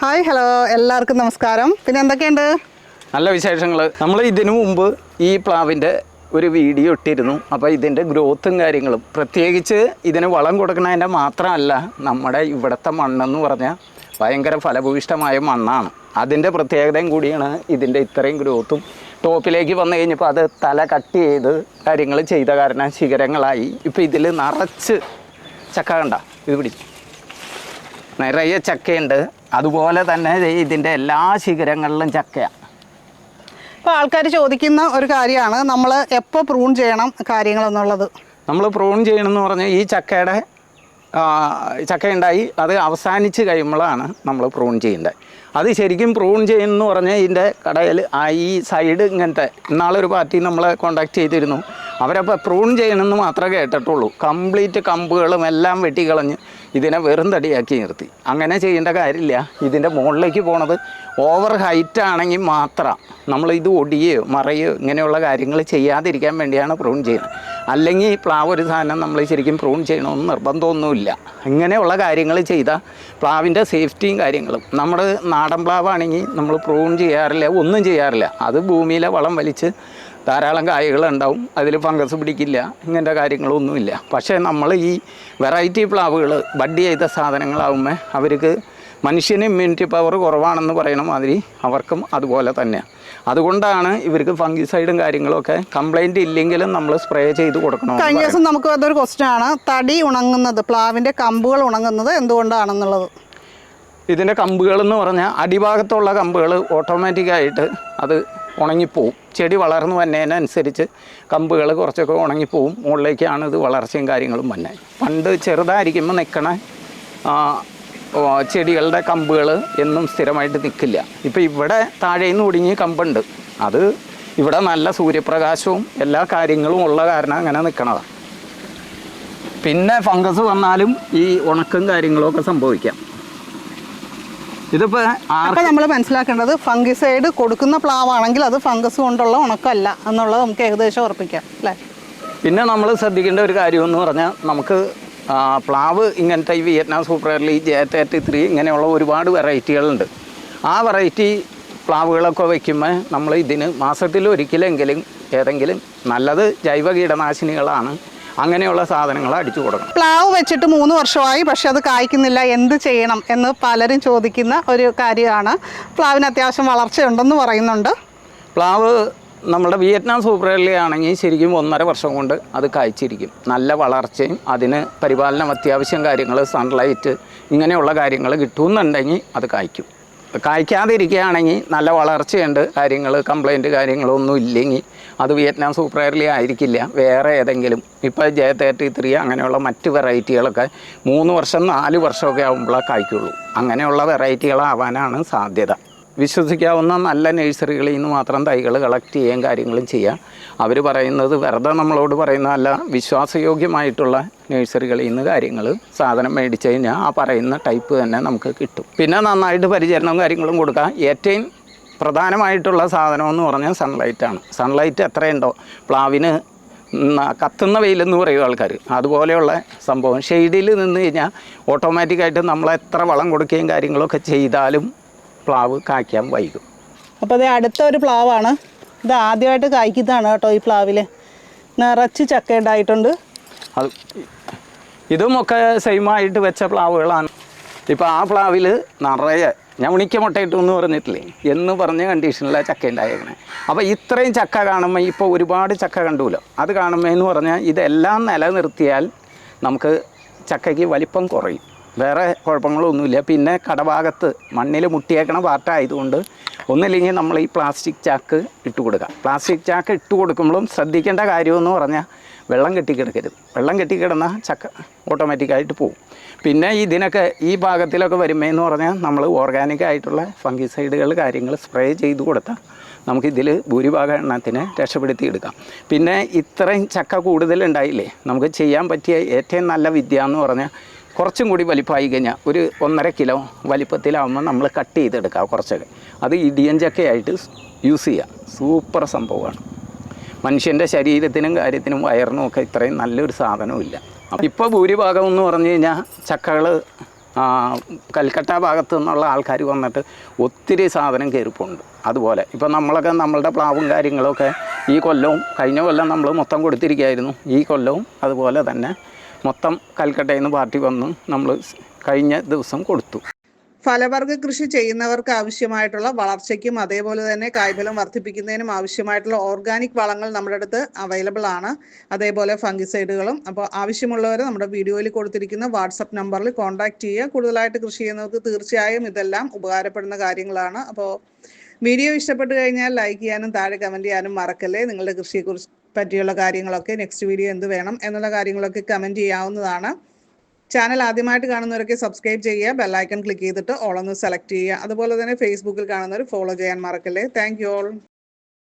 Hi hello. എല്ലാവർക്കും നമസ്കാരം. പിന്നെ എന്തൊക്കെയുണ്ട്? നല്ല വിശേഷങ്ങൾ നമ്മൾ ഇതിനു മുമ്പ് ഈ പ്ലാവിന്റെ ഒരു വീഡിയോ ഇട്ടിരുന്നു. അപ്പോൾ ഇതിന്റെ ഗ്രോത്തും കാര്യങ്ങളും. പ്രത്യേകിച്ച് ഇതിന് വളം കൊടുക്കുന്നതിന്റെ മാത്രമല്ല നമ്മുടെ ഇവിടുത്തെ മണ്ണെന്ന് പറഞ്ഞാൽ ഭയങ്കര ഫലഭൂയിഷ്ടമായ മണ്ണാണ്. അതിന്റെ പ്രത്യേകതയും കൂടിയാണ് ഇതിന്റെ ഇത്രയും ഗ്രോത്തും. ടോപ്പിലേക്ക് വന്നു കഴിഞ്ഞപ്പോൾ അത് തല കട്ട് ചെയ്ത് കാര്യങ്ങൾ ചെയ്ത കാരണം ശിഖരങ്ങളായി. ഇപ്പോൾ ഇതിൽ നിറച്ച് ചക്ക കണ്ട ഇത് പിടിച്ചു. നിറയെ ചക്കയുണ്ട്. അതുപോലെ തന്നെ ഇതിന്റെ എല്ലാ ശിഖരങ്ങളിലും ചക്കയാണ് ഇപ്പോൾ ആൾക്കാർ ചോദിക്കുന്ന ഒരു കാര്യമാണ് നമ്മൾ എപ്പോൾ പ്രൂൺ ചെയ്യണം കാര്യങ്ങളെന്നുള്ളത്? നമ്മൾ പ്രൂൺ ചെയ്യണമെന്ന് പറഞ്ഞാൽ ഈ ചക്കയുടെ ചക്കയുണ്ടായി ചക്ക ഉണ്ടായി അത് അവസാനിച്ച് കഴിയുമ്പോഴാണ് നമ്മൾ പ്രൂൺ ചെയ്യേണ്ടത്. അത് ശരിക്കും പ്രൂൺ ചെയ്യുമെന്ന് പറഞ്ഞാൽ ഇതിന്റെ കടയിൽ ആ ഈ സൈഡ് ഇങ്ങനത്തെ ഇന്നാളൊരു പാർട്ടി നമ്മളെ കോണ്ടാക്ട് ചെയ്തിരുന്നു. അവരപ്പോൾ പ്രൂൺ ചെയ്യണമെന്ന് മാത്രമേ കേട്ടിട്ടുള്ളൂ. കംപ്ലീറ്റ് കമ്പുകളും എല്ലാം വെട്ടിക്കളഞ്ഞ് ഇതിനെ വെറും തടിയാക്കി നിർത്തി. അങ്ങനെ ചെയ്യേണ്ട കാര്യമില്ല. ഇതിന്റെ മുകളിലേക്ക് പോണത് ഓവർ ഹൈറ്റ് ആണെങ്കിൽ മാത്രം നമ്മൾ ഇത് ഒടിയോ മറയോ ഇങ്ങനെയുള്ള കാര്യങ്ങൾ ചെയ്യാതിരിക്കാൻ വേണ്ടിയാണ് പ്രൂൺ ചെയ്യുന്നത്. അല്ലെങ്കിൽ പ്ലാവ് ഒരു സാധനം നമ്മൾ ശരിക്കും പ്രൂൺ ചെയ്യണമെന്ന് നിർബന്ധമൊന്നുമില്ല. ഇങ്ങനെയുള്ള കാര്യങ്ങൾ ചെയ്താൽ പ്ലാവിന്റെ സേഫ്റ്റിയും കാര്യങ്ങളും. നമ്മുടെ നാടൻ പ്ലാവാണെങ്കിൽ നമ്മൾ പ്രൂൺ ചെയ്യാറില്ല ഒന്നും ചെയ്യാറില്ല. അത് ഭൂമിയിലെ വളം വലിച്ച് ധാരാളം കായകളുണ്ടാവും. അതിൽ ഫംഗസ് പിടിക്കില്ല. ഇങ്ങനത്തെ കാര്യങ്ങളൊന്നുമില്ല. പക്ഷേ നമ്മൾ ഈ വെറൈറ്റി പ്ലാവുകൾ ബഡ് ചെയ്ത സാധനങ്ങളാവുമ്പോൾ അവർക്ക് മനുഷ്യന് ഇമ്മ്യൂണിറ്റി പവർ കുറവാണെന്ന് പറയുന്ന മാതിരി അവർക്കും അതുപോലെ തന്നെയാണ് അതുകൊണ്ടാണ് ഇവർക്ക് ഫംഗിസൈഡും കാര്യങ്ങളൊക്കെ കംപ്ലൈന്റ് ഇല്ലെങ്കിലും നമ്മൾ സ്പ്രേ ചെയ്ത് കൊടുക്കണം കഴിഞ്ഞ ദിവസം നമുക്ക് അതൊരു ക്വസ്റ്റ്യൻ ആണ്. തടി ഉണങ്ങുന്നത് പ്ലാവിന്റെ കമ്പുകൾ ഉണങ്ങുന്നത് എന്തുകൊണ്ടാണെന്നുള്ളത്? ഇതിന്റെ കമ്പുകൾ എന്ന് പറഞ്ഞാൽ അടിഭാഗത്തുള്ള കമ്പുകൾ ഓട്ടോമാറ്റിക്കായിട്ട് അത് ഉണങ്ങിപ്പോവും. ചെടി വളർന്നു വന്നതിനനുസരിച്ച് കമ്പുകൾ കുറച്ചൊക്കെ ഉണങ്ങിപ്പോവും. മുകളിലേക്കാണ് ഇത് വളർച്ചയും കാര്യങ്ങളും വന്നെ. പണ്ട് ചെറുതായിരിക്കുമ്പോൾ നിൽക്കണ ചെടികളുടെ കമ്പുകൾ എന്നും സ്ഥിരമായിട്ട് നിൽക്കില്ല ഇപ്പോൾ ഇവിടെ താഴേന്ന് ഒടിഞ്ഞ് കമ്പുണ്ട്. അത് ഇവിടെ നല്ല സൂര്യപ്രകാശവും എല്ലാ കാര്യങ്ങളും ഉള്ള കാരണം അങ്ങനെ നിൽക്കണതാണ് പിന്നെ ഫംഗസ് വന്നാലും ഈ ഉണക്കും കാര്യങ്ങളും ഒക്കെ സംഭവിക്കാം. അപ്പോൾ നമ്മൾ മനസ്സിലാക്കേണ്ടത് ഫംഗിസൈഡ് കൊടുക്കുന്ന പ്ലാവാണെങ്കിൽ അത് ഫംഗസ് കൊണ്ടുള്ള ഉണക്കമല്ല എന്നുള്ളത് നമുക്ക് ഏകദേശം ഉറപ്പിക്കാം അല്ലേ? പിന്നെ നമ്മൾ ശ്രദ്ധിക്കേണ്ട ഒരു കാര്യം എന്ന് പറഞ്ഞാൽ നമുക്ക് പ്ലാവ് ഇങ്ങനത്തെ ഈ Vietnam super early J thirty three ഇങ്ങനെയുള്ള ഒരുപാട് വെറൈറ്റികളുണ്ട്. ആ വെറൈറ്റി പ്ലാവുകളൊക്കെ വയ്ക്കുമ്പോൾ നമ്മൾ ഇതിന് മാസത്തിൽ ഒരിക്കലെങ്കിലും ഏതെങ്കിലും നല്ലത് ജൈവ കീടനാശിനികളാണ് അങ്ങനെയുള്ള സാധനങ്ങൾ അടിച്ചു കൊടുക്കണം. പ്ലാവ് വെച്ചിട്ട് മൂന്ന് വർഷമായി പക്ഷെ അത് കായ്ക്കുന്നില്ല. എന്ത് ചെയ്യണം എന്ന് പലരും ചോദിക്കുന്ന ഒരു കാര്യമാണ്. പ്ലാവിന് അത്യാവശ്യം വളർച്ചയുണ്ടെന്ന് പറയുന്നുണ്ട്. പ്ലാവ് നമ്മുടെ വിയറ്റ്നാം ആണെങ്കിൽ ശരിക്കും ഒന്നര വർഷം കൊണ്ട് അത് കായ്ച്ചിരിക്കും. നല്ല വളർച്ചയും അതിന് പരിപാലനം അത്യാവശ്യം കാര്യങ്ങൾ സൺലൈറ്റ് ഇങ്ങനെയുള്ള കാര്യങ്ങൾ കിട്ടുമെന്നുണ്ടെങ്കിൽ അത് കായ്ക്കും. കായ്ക്കാതിരിക്കുകയാണെങ്കിൽ നല്ല വളർച്ചയുണ്ട്. കാര്യങ്ങൾ കംപ്ലൈന്റ് കാര്യങ്ങളൊന്നും ഇല്ലെങ്കിൽ അത് വിയറ്റ്നാം സൂപ്പർ എയർലി ആയിരിക്കില്ല. വേറെ ഏതെങ്കിലും ഇപ്പോൾ ജെ തേർട്ടി ത്രീ അങ്ങനെയുള്ള മറ്റ് വെറൈറ്റികളൊക്കെ മൂന്ന് വർഷം നാല് വർഷമൊക്കെ ആകുമ്പോഴേ കായ്ക്കുള്ളൂ. അങ്ങനെയുള്ള വെറൈറ്റികളാവാനാണ് സാധ്യത. വിശ്വസിക്കാവുന്ന നല്ല നഴ്സറികളിൽ നിന്ന് മാത്രം തൈകൾ കളക്ട് ചെയ്യുകയും കാര്യങ്ങളും ചെയ്യാം. അവർ പറയുന്നത് വെറുതെ നമ്മളോട് പറയുന്ന അല്ല വിശ്വാസയോഗ്യമായിട്ടുള്ള നഴ്സറികളിൽ നിന്ന് കാര്യങ്ങൾ സാധനം മേടിച്ച് കഴിഞ്ഞാൽ ആ പറയുന്ന ടൈപ്പ് തന്നെ നമുക്ക് കിട്ടും. പിന്നെ നന്നായിട്ട് പരിചരണവും കാര്യങ്ങളും കൊടുക്കാം ഏറ്റവും പ്രധാനമായിട്ടുള്ള സാധനമെന്ന് പറഞ്ഞാൽ സൺലൈറ്റാണ് സൺലൈറ്റ് എത്രയുണ്ടോ? പ്ലാവിന് കത്തുന്ന വെയിലെന്ന് പറയും ആൾക്കാർ അതുപോലെയുള്ള സംഭവം. ഷെയ്ഡിൽ നിന്ന് കഴിഞ്ഞാൽ ഓട്ടോമാറ്റിക്കായിട്ട് നമ്മൾ എത്ര വളം കൊടുക്കുകയും കാര്യങ്ങളൊക്കെ ചെയ്താലും പ്ലാവ് കായ്ക്കാൻ വൈകും. അപ്പോൾ ഇത് അടുത്ത ഒരു പ്ലാവാണ്. ഇത് ആദ്യമായിട്ട് കായ്ക്കുന്നതാണ് കേട്ടോ ഈ പ്ലാവിൽ നിറച്ച് ചക്ക ഉണ്ടായിട്ടുണ്ട്. അത് ഇതുമൊക്കെ സെയിമായിട്ട് വെച്ച പ്ലാവുകളാണ്. ഇപ്പോൾ ആ പ്ലാവിൽ നിറയെ ഞാൻ ഉണിക്ക മുട്ടയിട്ടു എന്ന് പറഞ്ഞിട്ടില്ലേ? എന്ന് പറഞ്ഞ കണ്ടീഷനിലാണ് ചക്ക ഉണ്ടായേക്കണേ. അപ്പോൾ ഇത്രയും ചക്ക കാണുമ്പോൾ ഇപ്പോൾ ഒരുപാട് ചക്ക കണ്ടുല്ലോ അത് കാണുമ്പോൾ എന്ന് പറഞ്ഞാൽ ഇതെല്ലാം നിലനിർത്തിയാൽ നമുക്ക് ചക്കയ്ക്ക് വലിപ്പം കുറയും. വേറെ കുഴപ്പങ്ങളൊന്നുമില്ല. പിന്നെ കടഭാഗത്ത് മണ്ണിൽ മുട്ടിയേക്കണ പാർട്ടായതുകൊണ്ട് ഒന്നില്ലെങ്കിൽ നമ്മൾ ഈ പ്ലാസ്റ്റിക് ചാക്ക് ഇട്ട് കൊടുക്കുക. പ്ലാസ്റ്റിക് ചാക്ക് ഇട്ട് കൊടുക്കുമ്പോഴും ശ്രദ്ധിക്കേണ്ട കാര്യമെന്ന് പറഞ്ഞാൽ വെള്ളം കെട്ടിക്കിടക്കരുത്. വെള്ളം കെട്ടിക്കിടന്നാൽ ചക്ക ഓട്ടോമാറ്റിക്കായിട്ട് പോകും പിന്നെ ഇതിനൊക്കെ ഈ ഭാഗത്തിലൊക്കെ വരുമ്പോഴെന്ന് പറഞ്ഞാൽ നമ്മൾ ഓർഗാനിക് ആയിട്ടുള്ള ഫംഗിസൈഡുകൾ കാര്യങ്ങൾ സ്പ്രേ ചെയ്ത് കൊടുത്താൽ നമുക്കിതിൽ ഭൂരിഭാഗം എണ്ണത്തിനെ രക്ഷപ്പെടുത്തി എടുക്കാം. പിന്നെ ഇത്രയും ചക്ക കൂടുതലുണ്ടായില്ലേ നമുക്ക് ചെയ്യാൻ പറ്റിയ ഏറ്റവും നല്ല വിദ്യ എന്ന് പറഞ്ഞാൽ കുറച്ചും കൂടി വലിപ്പമായി കഴിഞ്ഞാൽ ഒരു ഒന്നര കിലോ വലിപ്പത്തിലാവുമ്പോൾ നമ്മൾ കട്ട് ചെയ്തെടുക്കുക കുറച്ചൊക്കെ. അത് ഇടിയൻ ചക്കയായിട്ട് യൂസ് ചെയ്യാം. സൂപ്പർ സംഭവമാണ്. മനുഷ്യന്റെ ശരീരത്തിനും കാര്യത്തിനും വയറിനും ഒക്കെ ഇത്രയും നല്ലൊരു സാധനവും ഇല്ല. അപ്പോൾ ഇപ്പോൾ ഭൂരിഭാഗം എന്ന് പറഞ്ഞു കഴിഞ്ഞാൽ ചക്കകൾ കൽക്കട്ട ഭാഗത്തു നിന്നുള്ള ആൾക്കാർ വന്നിട്ട് ഒത്തിരി സാധനം കയറിപ്പുണ്ട്. അതുപോലെ ഇപ്പം നമ്മളൊക്കെ നമ്മളുടെ പ്ലാവും കാര്യങ്ങളൊക്കെ ഈ കൊല്ലവും കഴിഞ്ഞ കൊല്ലം നമ്മൾ മൊത്തം കൊടുത്തിരിക്കുകയായിരുന്നു ഈ കൊല്ലവും അതുപോലെ തന്നെ മൊത്തം കൽക്കട്ടയിൽ നിന്ന് പാർട്ടി വന്ന് നമ്മൾ കഴിഞ്ഞ ദിവസം കൊടുത്തു. ഫലവർഗ കൃഷി ചെയ്യുന്നവർക്ക് ആവശ്യമായിട്ടുള്ള വളർച്ചയ്ക്കും അതേപോലെ തന്നെ കായ്ഫലം വർദ്ധിപ്പിക്കുന്നതിനും ആവശ്യമായിട്ടുള്ള ഓർഗാനിക് വളങ്ങൾ നമ്മുടെ അടുത്ത് അവൈലബിൾ ആണ്. അതേപോലെ ഫംഗിസൈഡുകളും. അപ്പോൾ ആവശ്യമുള്ളവർ നമ്മുടെ വീഡിയോയിൽ കൊടുത്തിരിക്കുന്ന വാട്സപ്പ് നമ്പറിൽ കോൺടാക്ട് ചെയ്യുക. കൂടുതലായിട്ട് കൃഷി ചെയ്യുന്നവർക്ക് തീർച്ചയായും ഇതെല്ലാം ഉപകാരപ്പെടുന്ന കാര്യങ്ങളാണ്. അപ്പോൾ വീഡിയോ ഇഷ്ടപ്പെട്ടു കഴിഞ്ഞാൽ ലൈക്ക് ചെയ്യാനും താഴെ കമന്റ് ചെയ്യാനും മറക്കല്ലേ. നിങ്ങളുടെ കൃഷിയെക്കുറിച്ച് പറ്റിയുള്ള കാര്യങ്ങളൊക്കെ നെക്സ്റ്റ് വീഡിയോ എന്ത് വേണം എന്നുള്ള കാര്യങ്ങളൊക്കെ കമന്റ് ചെയ്യാവുന്നതാണ്. ചാനൽ ആദ്യമായിട്ട് കാണുന്നവരൊക്കെ സബ്സ്ക്രൈബ് ചെയ്യുക ബെല്ലൈക്കൺ ക്ലിക്ക് ചെയ്തിട്ട് ഓളൊന്ന് സെലക്ട് ചെയ്യുക. അതുപോലെ തന്നെ ഫേസ്ബുക്കിൽ കാണുന്നവർ ഫോളോ ചെയ്യാൻ മറക്കല്ലേ. Thank you all